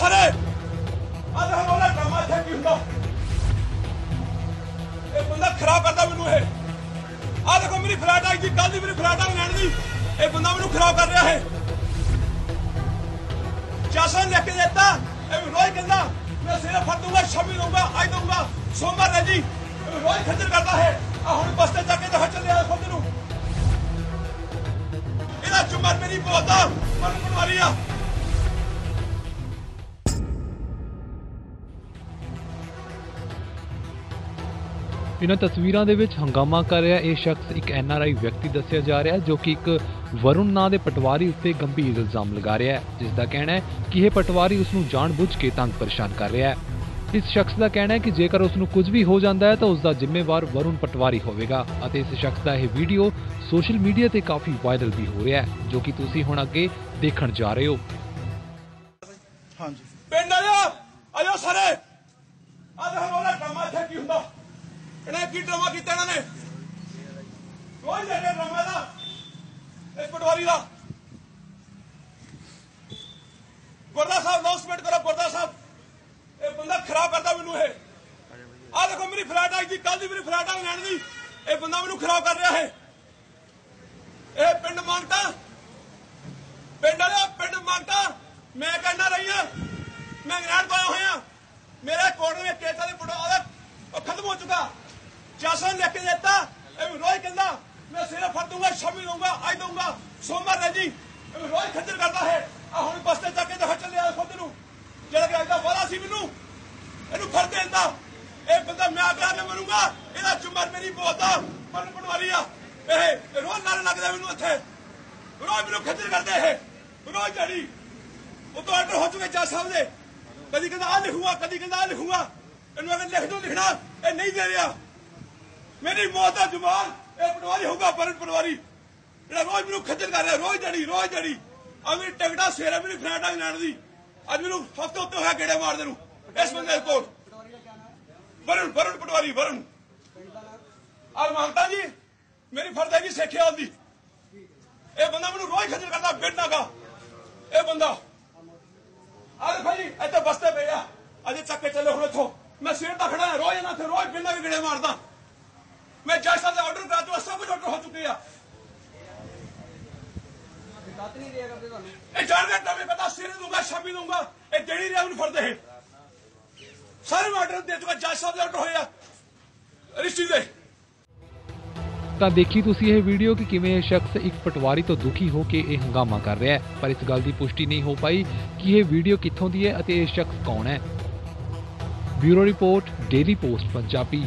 ਸਾਰੇ ਆ ਦੇਖ ਕੰਮ ਇੱਥੇ ਕੀ ਹੁੰਦਾ। ਇਹ ਬੰਦਾ ਖਰਾਬ ਕਰਦਾ ਮੈਨੂੰ ਇਹ। ਆ ਦੇਖੋ ਮੇਰੀ ਫਲੈਟ ਆਈ ਸੀ ਕੱਲ ਦੀ ਮੇਰੀ ਫਲੈਟ ਆ ਲੈਣ ਦੀ। ਇਹ ਬੰਦਾ ਮੈਨੂੰ ਖਰਾਬ ਕਰ ਰਿਹਾ ਹੈ ਚਾਸਨ ਲੈ ਕੇ ਦਿੱਤਾ। ਇਹ ਮੈਨੂੰ ਕਹਿੰਦਾ, ਮੈਂ ਸਿਰੇ ਫੜ ਦੂੰਗਾ ਸ਼ਾਮੀ ਦੂੰਗਾ ਅੱਜ ਦਊਂਗਾ, ਸੋਮਵਾਰ ਨੇ ਜੀ। ਇਹ ਮੈਨੂੰ ਰੋਜ਼ ਖੱਜਲ ਕਰਦਾ ਹੈ ਆ ਹੁਣ ਬਸਤੇ ਜਾ ਕੇ ਦਿਖਾ ਚੱਲਿਆ ਖੁਦ ਨੂੰ। ਇਹਦਾ ਚੁੰਮਰ ਮੇਰੀ ਬੋਲਦਾ ਮਨ ਪਟਵਾਰੀ ਆ। ਇਹਨਾਂ ਤਸਵੀਰਾਂ ਦੇ ਵਿੱਚ ਹੰਗਾਮਾ ਕਰ ਰਿਹਾ ਇਹ ਸ਼ਖਸ ਇੱਕ ਐਨਆਰਆਈ ਵਿਅਕਤੀ ਦੱਸਿਆ ਜਾ ਰਿਹਾ ਹੈ, ਜੋ ਕਿ ਇੱਕ ਵਰੁਣ ਨਾਂ ਦੇ ਪਟਵਾਰੀ ਉੱਤੇ ਗੰਭੀਰ ਇਲਜ਼ਾਮ ਲਗਾ ਰਿਹਾ ਹੈ, ਜਿਸ ਦਾ ਕਹਿਣਾ ਹੈ ਕਿ ਇਹ ਪਟਵਾਰੀ ਉਸ ਨੂੰ ਜਾਣਬੁੱਝ ਕੇ ਤੰਗ ਪਰੇਸ਼ਾਨ ਕਰ ਰਿਹਾ ਹੈ। ਇਸ ਸ਼ਖਸ ਦਾ ਕਹਿਣਾ ਹੈ ਕਿ ਜੇਕਰ ਉਸ ਨੂੰ ਕੁਝ ਵੀ ਹੋ ਜਾਂਦਾ ਹੈ ਤਾਂ ਉਸ ਦਾ ਜ਼ਿੰਮੇਵਾਰ ਵਰੁਣ ਪਟਵਾਰੀ ਹੋਵੇਗਾ ਅਤੇ ਇਸ ਸ਼ਖਸ ਦਾ ਇਹ ਵੀਡੀਓ ਸੋਸ਼ਲ ਮੀਡੀਆ ਤੇ ਕਾਫੀ ਵਾਇਰਲ ਵੀ ਹੋ ਰਿਹਾ ਹੈ, ਜੋ ਕਿ ਤੁਸੀਂ ਹੁਣ ਅੱਗੇ ਦੇਖਣ ਜਾ ਰਹੇ ਹੋ। ਹਾਂਜੀ ਪਿੰਡ ਆਇਆ ਆਇਓ ਸਾਰੇ ਆ ਦੇਖ ਉਹਦਾ ਡਰਾਮਾ ਇੱਥੇ ਕੀ ਹੁੰਦਾ ਇਹਨੇ ਕੀ ਡਰਾਮਾ ਕੀਤਾ ਇਹਨਾਂ ਨੇ? ਕੋਈ ਲੈ ਕੇ ਡਰਾਮਾ ਦਾ ਇਸ ਪਟਵਾਰੀ ਦਾ। ਗੁਰਦਾ ਸਾਹਿਬ ਅਨਾਉਂਸਮੈਂਟ ਕਰੋ ਗੁਰਦਾ ਸਾਹਿਬ। ਇਹ ਬੰਦਾ ਖਰਾਬ ਕਰਦਾ ਮੈਨੂੰ ਇਹ। ਆ ਦੇਖੋ, ਮੇਰੀ ਫਲੈਟ ਆਈ ਸੀ ਕੱਲ ਦੀ ਮੇਰੀ ਫਲੈਟ ਆ ਲੈਣ ਦੀ। ਇਹ ਬੰਦਾ ਮੈਨੂੰ ਖਰਾਬ ਕਰ ਰਿਹਾ ਹੈ ਇਹ ਪਿੰਡ ਮੰਗਤਾ ਪਿੰਡ ਵਾਲਿਆ, ਪਿੰਡ ਮੰਗਤਾ ਮੈਂ ਕਹਿੰਦਾ ਰਹੀ ਹਾਂ, ਮੈਂ ਇੰਗਲੈਂਡ ਤੋਂ ਆਇਆ ਹੋਇਆ। ਮੇਰੇ ਕੋਰਟ ਦੇ ਕੇਸ ਦੇ ਪੁੜਾ ਉਹ ਖਤਮ ਹੋ ਚੁੱਕਾ। ਚਾਸਨ ਲਿਖ ਕੇ ਦਿੱਤਾ। ਇਹ ਮੈਨੂੰ ਰੋਜ਼ ਕਹਿੰਦਾ, ਮੈਂ ਸਿਰੇ ਫੜ ਦੂੰਗਾ ਸ਼ਮੀ ਸੋਮਵਾਰ ਨੇ ਜੀ। ਰੋਜ਼ ਖੱਜਲ ਕਰਦਾ ਹੈ। ਆ ਹੁਣ ਬਸਤੇ ਜਾ ਕੇ ਦਿਖਾ ਚੱਲਿਆ ਖੁਦ ਨੂੰ। ਜਿਹੜਾ ਕਿ ਦਾ ਵਾਦਾ ਸੀ ਮੈਨੂੰ, ਇਹਨੂੰ ਫੜ ਦੇਂਦਾ ਇਹ ਬੰਦਾ ਮੈਂ ਆਗਿਆ ਮੈਂ ਮਰੂੰਗਾ, ਇਹਦਾ ਚੁੰਮਰ ਮੇਰੀ ਬੋਲਦਾ ਮਨ ਪਟਵਾਰੀ ਆ। ਇਹ ਰੋਜ਼ ਨਾਲ ਲੱਗਦਾ ਮੈਨੂੰ ਇੱਥੇ। ਰੋਜ਼ ਮੈਨੂੰ ਖੱਜਲ ਕਰਦੇ ਇਹ। ਰੋਜ਼ ਜੜੀ ਉਹ ਤੋਂ ਆਰਡਰ ਹੋ ਚੁੱਕੇ ਜੱਜ ਸਾਹਿਬ ਦੇ। ਕਦੀ ਕਹਿੰਦਾ ਆ ਲਿਖੂਗਾ, ਕਦੀ ਕਹਿੰਦਾ ਆ ਲਿਖੂਗਾ। ਇਹਨੂੰ ਅਗਰ ਲਿਖ ਦੋ ਲਿਖਣਾ, ਇਹ ਨਹੀਂ ਦੇ ਰਿਹਾ। ਮੇਰੀ ਮੌਤ ਦਾ ਜਮਾਨ ਇਹ ਪਟਵਾਰੀ ਹੋਊਗਾ ਪਰਨ ਪਟਵਾਰੀ। ਜਿਹੜਾ ਰੋਜ਼ ਮੈਨੂੰ ਖੱਜਲ ਕਰ ਰਿਹਾ, ਰੋਜ਼ ਜੜੀ ਰੋਜ਼ ਜੜੀ ਆ ਮੇਰੀ ਟਿਕਟਾਂ ਸੇਰਾ ਮੇਰੀ ਫਲੈਟ ਲੈਣ ਦੀ। ਅੱਜ ਮੈਨੂੰ ਹਫ਼ਤੇ ਉੱਤੇ ਹੋਇਆ ਗੇੜੇ ਮਾਰਦੇ ਨੂੰ ਇਸ ਬੰਦੇ ਕੋਲ ਵਰੁਣ ਵਰੁਣ ਪਟਵਾਰੀ, ਵਰੁਣ। ਆ ਮੰਗਤਾ ਜੀ, ਮੇਰੀ ਫਰਜ਼ ਹੈ ਜੀ ਸਿੱਖਿਆ ਦੀ। ਇਹ ਬੰਦਾ ਮੈਨੂੰ ਰੋਜ਼ ਖੱਜਲ ਕਰਦਾ ਬੇਟਾ ਦਾ ਇਹ ਬੰਦਾ। ਆ ਦੇਖੋ ਜੀ, ਇੱਥੇ ਬਸਤੇ ਪਏ ਆ। ਅਜੇ ਚੱਕ ਕੇ ਚੱਲੇ ਹੁਣ ਇੱਥੋਂ। ਮੈਂ ਸਵੇਰ ਦਾ ਖੜਾ ਰੋਜ਼ ਇਹਨਾਂ ਤੇ ਰੋਜ਼ ਬਿੰਦਾ ਵੀ ਗੇੜੇ ਮਾਰਦਾ। ਮੈਂ ਜੱਜ ਸਾਹਿਬ ਦਾ ਆਰਡਰ ਕਰਾ ਚੁੱਕਾ ਸਭ ਕੁਝ ਆਰਡਰ ਹੋ ਚੁੱਕੇ ਆ। ਇਹ ਜਾਣ ਕੇ ਤਵੇਂ ਪਤਾ ਸਿਰ ਦੂੰਗਾ ਸ਼ਾਮੀ ਦੂੰਗਾ ਇਹ ਜਿਹੜੀ ਰਿਆ ਨੂੰ ਫੜਦੇ ਹੈ ਸਾਰੇ ਆਰਡਰ ਦੇ ਚੁੱਕਾ ਜੱਜ ਸਾਹਿਬ ਦੇ ਆਰਡਰ ਹੋਏ ਆ। ਰਿਸ਼ਤੀ ਦੇ। ਤਾਂ ਦੇਖੀ ਤੁਸੀਂ ਇਹ ਵੀਡੀਓ ਕਿ ਕਿਵੇਂ ਇਹ ਸ਼ਖਸ ਇੱਕ ਪਟਵਾਰੀ ਤੋਂ ਦੁਖੀ ਹੋ ਕੇ ਇਹ ਹੰਗਾਮਾ ਕਰ ਰਿਹਾ ਹੈ। ਪਰ ਇਸ ਗੱਲ ਦੀ ਪੁਸ਼ਟੀ ਨਹੀਂ ਹੋ ਪਾਈ ਕਿ ਇਹ ਵੀਡੀਓ ਕਿੱਥੋਂ ਦੀ ਹੈ ਅਤੇ ਇਹ ਸ਼ਖਸ ਕੌਣ ਹੈ। Bureau report daily post Punjabi.